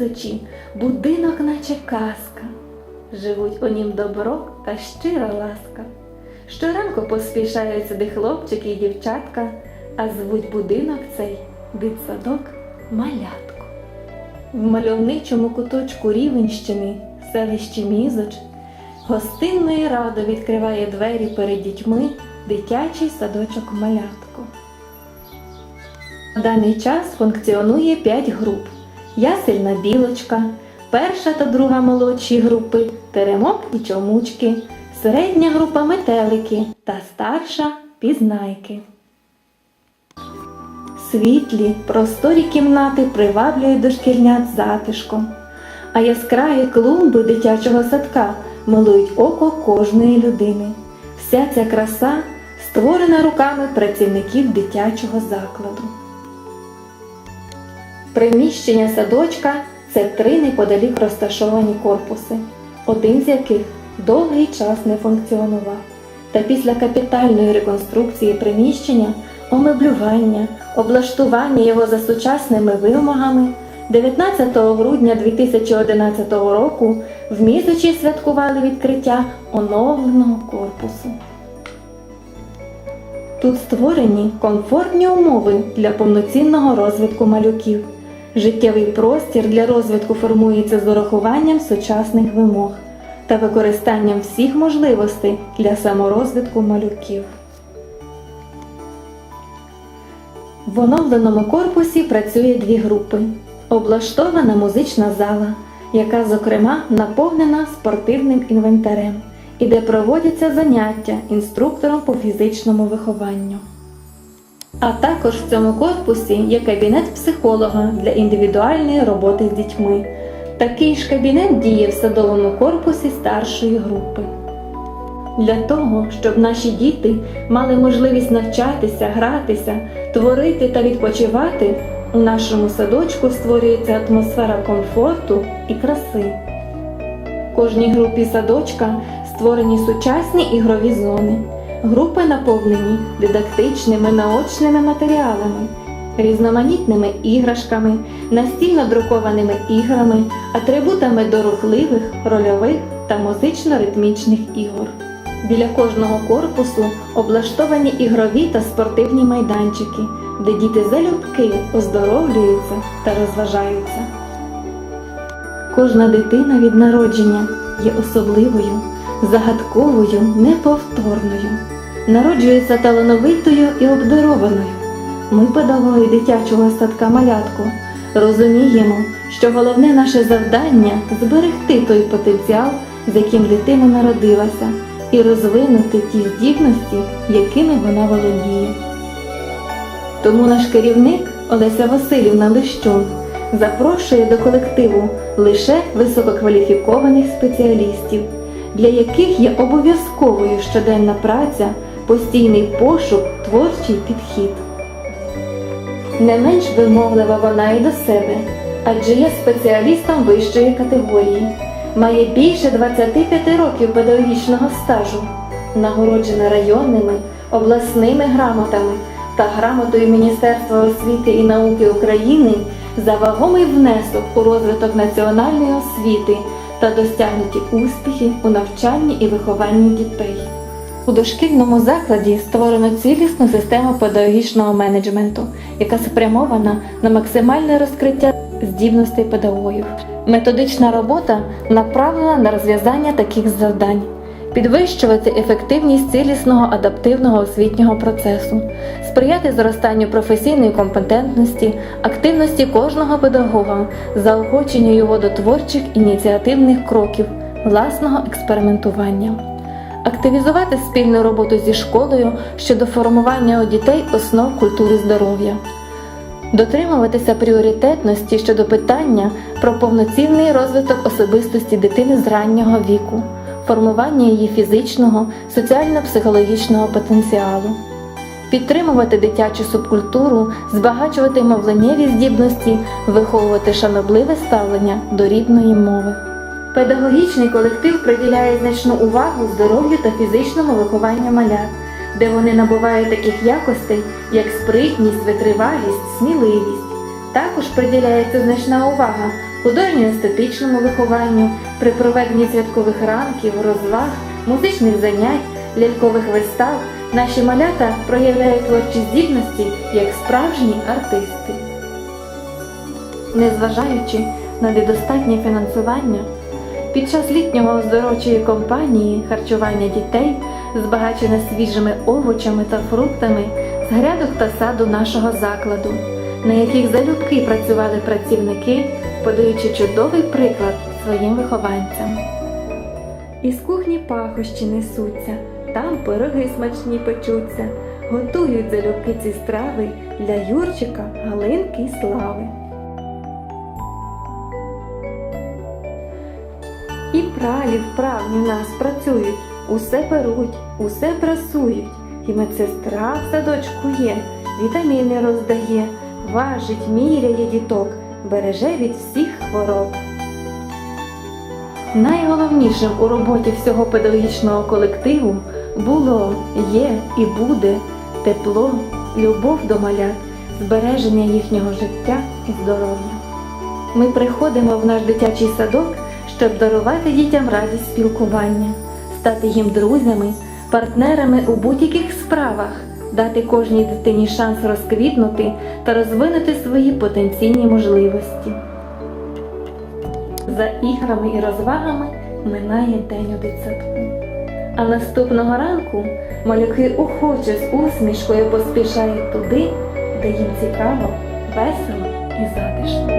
очі, будинок, наче казка. Живуть у нім добро та щира ласка. Щоранку поспішають сюди хлопчики і дівчатка, а звуть будинок цей дитсадок малятко. В мальовничому куточку Рівенщини, селищі Мізоч, гостинно і радо відкриває двері перед дітьми дитячий садочок малятко. На даний час функціонує 5 груп: ясельна білочка, перша та друга молодші групи, теремок і чомучки, середня група метелики та старша пізнайки. Світлі, просторі кімнати приваблюють дошкільнят затишком, а яскраві клумби дитячого садка милують око кожної людини. Вся ця краса створена руками працівників дитячого закладу. Приміщення садочка це три неподалік розташовані корпуси, один з яких довгий час не функціонував. Та після капітальної реконструкції приміщення, омеблювання, облаштування його за сучасними вимогами 19 грудня 2011 року в Мізочі святкували відкриття оновленого корпусу. Тут створені комфортні умови для повноцінного розвитку малюків. Життєвий простір для розвитку формується з урахуванням сучасних вимог та використанням всіх можливостей для саморозвитку малюків. В оновленому корпусі працює дві групи. Облаштована музична зала, яка, зокрема, наповнена спортивним інвентарем і де проводяться заняття інструктором по фізичному вихованню. А також в цьому корпусі є кабінет психолога для індивідуальної роботи з дітьми. Такий ж кабінет діє в садовому корпусі старшої групи. Для того, щоб наші діти мали можливість навчатися, гратися, творити та відпочивати, у нашому садочку створюється атмосфера комфорту і краси. В кожній групі садочка створені сучасні ігрові зони. Групи наповнені дидактичними наочними матеріалами, різноманітними іграшками, настільно друкованими іграми, атрибутами до рухливих, рольових та музично-ритмічних ігор. Біля кожного корпусу облаштовані ігрові та спортивні майданчики, де діти залюбки оздоровлюються та розважаються. Кожна дитина від народження є особливою, загадковою, неповторною, народжується талановитою і обдарованою. Ми, педагоги дитячого садка малятку, розуміємо, що головне наше завдання зберегти той потенціал, з яким дитина народилася, і розвинути ті здібності, якими вона володіє. Тому наш керівник Олеся Васильівна Лищун запрошує до колективу лише висококваліфікованих спеціалістів, для яких є обов'язковою щоденна праця, постійний пошук, творчий підхід. Не менш вимоглива вона і до себе, адже є спеціалістом вищої категорії, має більше 25 років педагогічного стажу, нагороджена районними, обласними грамотами та грамотою Міністерства освіти і науки України за вагомий внесок у розвиток національної освіти та досягнуті успіхи у навчанні і вихованні дітей. У дошкільному закладі створено цілісну систему педагогічного менеджменту, яка спрямована на максимальне розкриття здібностей педагогів. Методична робота направлена на розв'язання таких завдань, підвищувати ефективність цілісного адаптивного освітнього процесу, сприяти зростанню професійної компетентності, активності кожного педагога, заохоченню його до творчих ініціативних кроків, власного експериментування активізувати спільну роботу зі школою щодо формування у дітей основ культури здоров'я, дотримуватися пріоритетності щодо питання про повноцінний розвиток особистості дитини з раннього віку, формування її фізичного, соціально-психологічного потенціалу. Підтримувати дитячу субкультуру, збагачувати мовленнєві здібності, виховувати шанобливе ставлення до рідної мови. Педагогічний колектив приділяє значну увагу здоров'ю та фізичному вихованню малят, де вони набувають таких якостей, як спритність, витривалість, сміливість. Також приділяється значна увага художньо-естетичному вихованню, при проведенні святкових ранків, розваг, музичних занять, лялькових вистав наші малята проявляють творчі здібності як справжні артисти. Незважаючи на недостатнє фінансування, під час літнього оздоровчої кампанії харчування дітей, збагачене свіжими овочами та фруктами з грядок та саду нашого закладу, на яких залюбки працювали працівники, подаючи чудовий приклад своїм вихованцям. Із кухні пахощі несуться, там пироги смачні печуться, готують залюбки ці страви для Юрчика, Галинки й Слави. І пралі вправні нас працюють, усе беруть, усе прасують, і медсестра в садочку є, вітаміни роздає, важить, міряє діток, береже від всіх хвороб. Найголовнішим у роботі всього педагогічного колективу було, є і буде тепло, любов до малят, збереження їхнього життя і здоров'я. Ми приходимо в наш дитячий садок, щоб дарувати дітям радість спілкування, стати їм друзями, партнерами у будь-яких справах, дати кожній дитині шанс розквітнути та розвинути свої потенційні можливості. За іграми і розвагами минає день у дитсадку. А наступного ранку малюки охоче з усмішкою поспішають туди, де їм цікаво, весело і затишно.